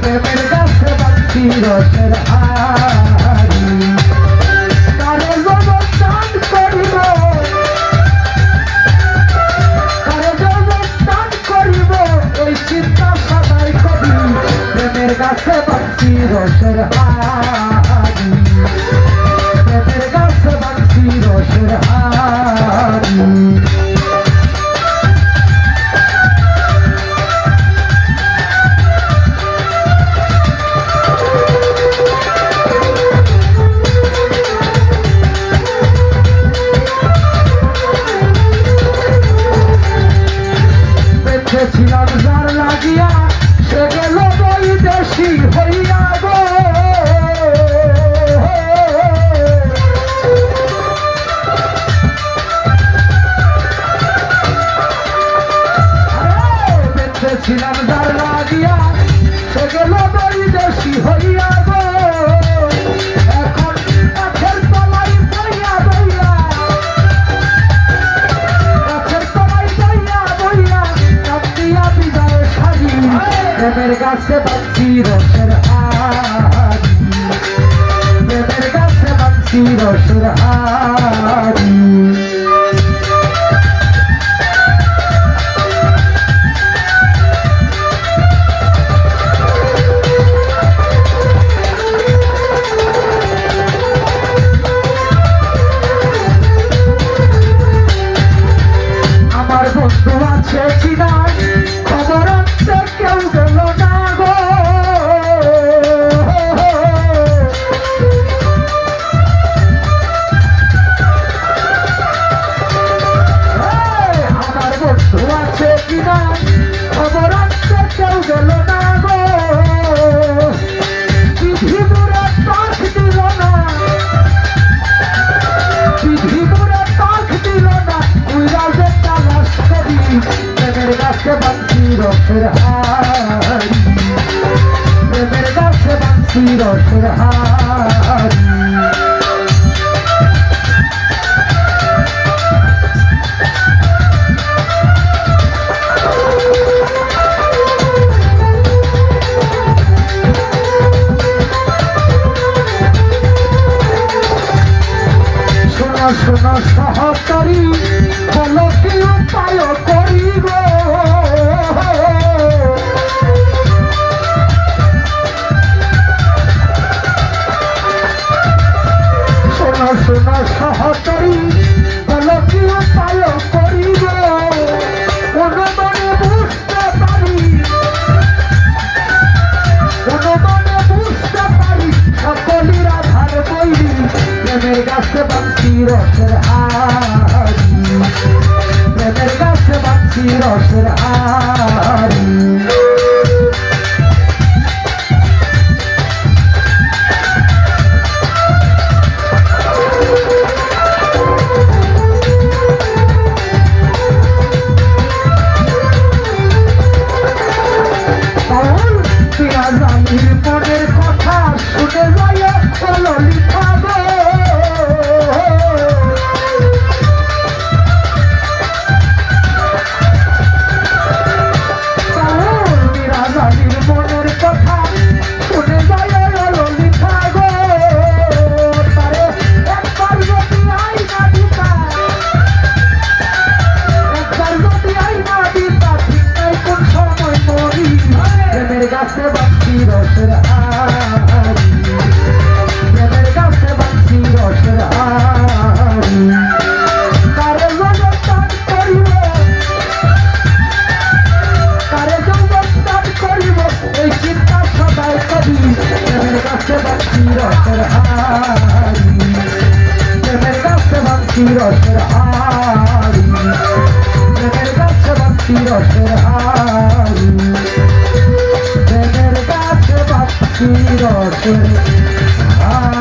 প্রেমের গাছে বাঁচি রসের হারি কারে জগৎ দান করিব কারে জগৎ দান করিব এই চিন্তা সদাই করি প্রেমের গাছে বাঁচি রসের হারি যার লাগিয়া সে গেল বৈদেশি হইয়া গো। ছিলাম দার লাগিয়া সে গেল রসের হারি। প্রেমের গাছে বাঁচি রসের কিনা খবর কেউ গেল না গো বিধি মোরা পাঠ দিল না বিধি মোরা পাখ দিল না উইরা যে তালাশ করি প্রেমের গাছে বাঁচি রসের হারি প্রেমের গাছে বাঁচি রসের হারি সহকারী বলো কি উপায় করিব। শোনো শোনো, সহকারী বলো কি উপায় করিব। অনুমানে বুঝতে পারি। অনুমানে বুঝতে বইরি প্রেমের গাছে বাঁচি রসের হারি প্রেমের গাছে বাঁচি রসের হারি মনের কথা শুনে যায় ললিতা হারি প্রেমের গাছে বাঁচি রসের হারি প্রেমের রসের হারি